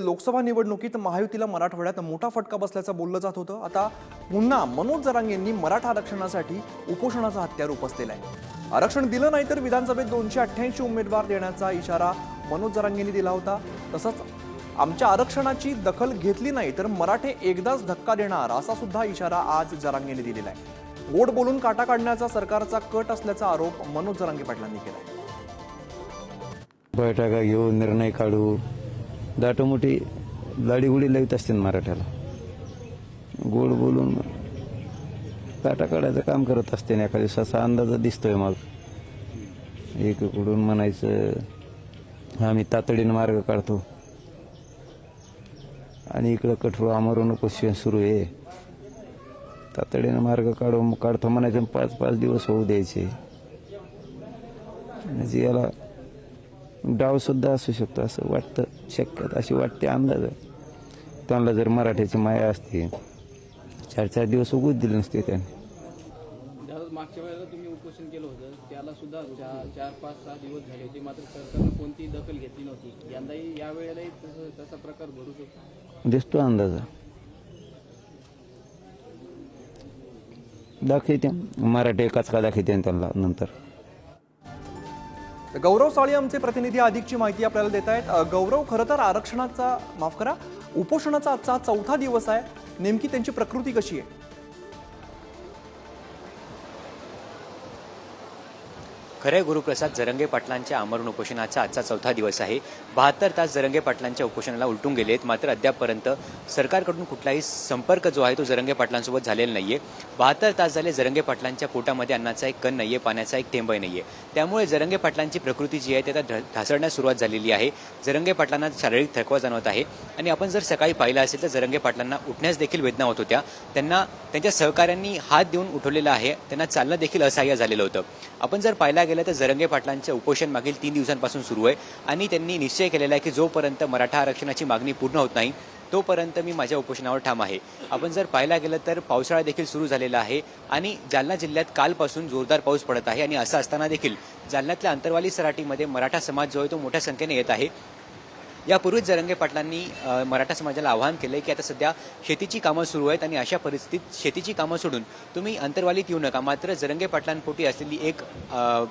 लोकसभा निवडणुकीत महायुतीला मराठवाड्यात मोठा फटका बसल्याचं बोललं जात होतं. आता पुन्हा मनोज जरांगेंनी मराठा आरक्षणासाठी उपोषणाचा हत्यार उपसलेला आहे. आरक्षण दिलं नाही तर विधानसभेत दोनशे अठ्ठ्याऐंशी उमेदवार देण्याचा इशारा मनोज जरांगेंनी दिला होता. तसंच आमच्या आरक्षणाची दखल घेतली नाही तर मराठे एकदाच धक्का देणार असा सुद्धा इशारा आज जरांगेने दिलेला आहे. गोड बोलून काटा काढण्याचा सरकारचा कट असल्याचा आरोप मनोज जरांगे पाटलांनी केला आहे बैठका घेऊ निर्णय काढू. दाटोमोठी दाढीगुडी लावित असतील मराठ्याला. गोड बोलून काटा काढायचं काम करत असते एका दिवसाचा अंदाज दिसतोय मग एकीकडून म्हणायचं आम्ही तातडीनं मार्ग काढतो. आणि इकडं कठोर आमरण उपोषण सुरू आहे. तातडीनं मार्ग काढू काढतो म्हणायचं आणि पाच पाच दिवस होऊ द्यायचे. म्हणजे याला डाव सुद्धा असू शकतो असं वाटतं शक्यता अशी वाटते अंदाज. त्यांना जर मराठीची माया असते चार चार दिवस उगूच दिले नसते त्याने. मागच्या वेळेला तुम्ही उपोषण केलं होतं त्याला सुद्धा चार पाच सहा दिवस झाले होते मात्र सरकारनं कोणतीही दखल घेतली नव्हती. यंदाही या वेळेलाही तसं प्रकार घडू शकतो. दिसतो अंदाज. दाखवते. मराठी कचका दाखवते त्यांना नंतर? तर गौरव साळी आमचे प्रतिनिधी अधिकची माहिती आपल्याला देत आहेत. गौरव खरं तर आरक्षणाचा माफ करा उपोषणाचा आजचा हा चौथा दिवस आहे. नेमकी त्यांची प्रकृती कशी आहे? खरे गुरुप्रसाद जरंगे पाटलांच्या आमरण उपोषणाचा आजचा चौथा दिवस आहे. बहात्तर तास जरंगे पाटलांच्या उपोषणाला उलटून गेले आहेत मात्र अद्यापपर्यंत सरकारकडून कुठलाही संपर्क जो आहे तो जरंगे पाटलांसोबत झालेला नाहीये. बहात्तर तास झाले जरंगे पाटलांच्या पोटामध्ये अन्नाचा एक कण नाहीये पाण्याचा एक थेंबही नाहीये. त्यामुळे जरंगे पाटलांची प्रकृती जी आहे ती आता ढासळण्यास सुरुवात झालेली आहे. जरंगे पाटलांना शारीरिक थकवा जाणवत आहे. आणि आपण जर सकाळी पाहिलं असेल तर जरंगे पाटलांना उठण्यास देखील वेदना होत होत्या. त्यांना त्यांच्या सहकाऱ्यांनी हात देऊन उठवलेला आहे. त्यांना चालणं देखील असहाय्य झालेलं होतं. आपण जर पाहिला गेलं तर जरंगे पाटलांचं उपोषण मागील तीन दिवसांपासून सुरू आहे. आणि त्यांनी निश्चय केलेला आहे की जोपर्यंत मराठा आरक्षणाची मागणी पूर्ण होत नाही तोपर्यंत मी माझ्या उपोषणावर ठाम आहे. आपण जर पाहायला गेलं तर पावसाळा देखील सुरू झालेला आहे आणि जालना जिल्ह्यात कालपासून जोरदार पाऊस पडत आहे. आणि असं असताना देखील जालन्यातल्या अंतरवाली सराटीमध्ये मराठा समाज जो आहे तो मोठ्या संख्येने येत आहे. यापूर्वीच जरंगे पाटलांनी मराठा समाजाला आवाहन केलं की आता सध्या शेतीची कामं सुरू आहेत आणि अशा परिस्थितीत शेतीची कामं सोडून तुम्ही अंतर्वालीत येऊ नका. मात्र जरंगे पाटलांपोटी असलेली एक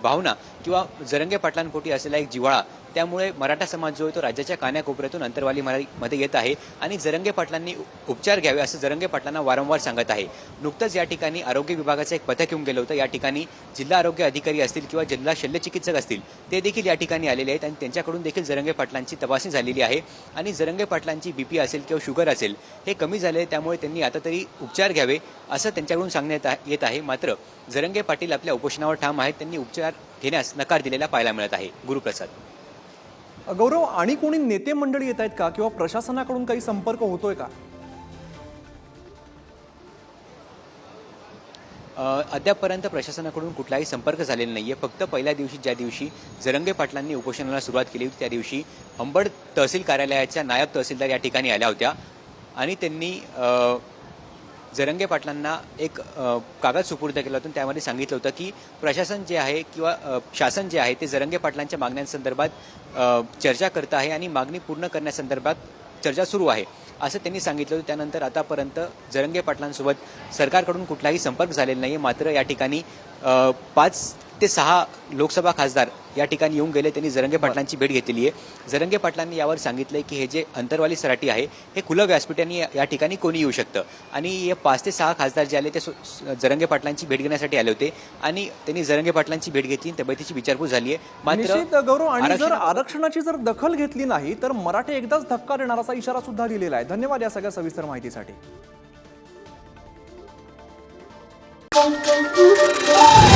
भावना किंवा जरंगे पाटलांपोटी असलेला एक जिव्हाळा त्यामुळे मराठा समाज जो आहे तो राज्याच्या कान्याकोपऱ्यातून अंतरवाली मध्ये येत आहे आणि जरंगे पाटलांनी उपचार घ्यावे असं जरंगे पाटलांना वारंवार सांगत आहे. नुकतंच या ठिकाणी आरोग्य विभागाचं एक पथक येऊन गेलं होतं. या ठिकाणी जिल्हा आरोग्य अधिकारी असतील किंवा जिल्हा शल्यचिकित्सक असतील ते देखील या ठिकाणी आलेले आहेत आणि त्यांच्याकडून देखील जरंगे पाटलांची तपासणी झालेली आहे. आणि जरंगे पाटलांची बीपी असेल किंवा शुगर असेल हे कमी झाले त्यामुळे त्यांनी आता तरी उपचार घ्यावे असं त्यांच्याकडून सांगण्यात आ- येत आहे. मात्र जरंगे पाटील आपल्या उपोषणावर ठाम आहेत. त्यांनी उपचार घेण्यास नकार दिलेला पाहायला मिळत आहे. गुरुप्रसाद. गौरव आणि कोणी नेते मंडळी येत आहेत का? किंवा प्रशासनाकडून काही संपर्क होतोय का? अ, अद्यापपर्यंत प्रशासनाकडून कुठलाही संपर्क झालेला नाहीये. फक्त पहिल्या दिवशी ज्या दिवशी जरंगे पाटलांनी उपोषणाला सुरुवात केली होती त्या दिवशी अंबड तहसील कार्यालयाच्या नायब तहसीलदार या ठिकाणी आल्या होत्या. आणि त्यांनी जरंगे पाटलांना एक कागद सुपूर्द केला होता आणि त्यामध्ये सांगितलं होतं की प्रशासन जे आहे किंवा शासन जे आहे ते जरंगे पाटलांच्या मागण्यांसंदर्भात चर्चा करत आहे आणि मागणी पूर्ण करण्यासंदर्भात चर्चा सुरू आहे. असं त्यांनी सांगितलं होतं. त्यानंतर आतापर्यंत जरंगे पाटलांसोबत सरकारकडून कुठलाही संपर्क झालेला नाही मात्र या ठिकाणी पाच ते सहा लोकसभा खासदार या ठिकाणी येऊन गेले. त्यांनी जरंगे पाटलांची भेट घेतलेली आहे. जरंगे पाटलांनी यावर सांगितलंय की हे जे अंतरवाली सराटी आहे हे खुलं व्यासपीठ आणि या ठिकाणी कोणी येऊ शकतं? आणि हे पाच ते सहा खासदार जे आले ते जरंगे पाटलांची भेट घेण्यासाठी आले होते. आणि त्यांनी जरंगे पाटलांची भेट घेतली तब्येतीची विचारपूस झाली आहे. गौरव आणि जर आरक्षण- आरक्षणाची जर दखल घेतली नाही तर मराठे एकदाच धक्का देणार असा इशारा सुद्धा दिलेला आहे. धन्यवाद या सगळ्या सविस्तर माहितीसाठी. bom, bom, bom.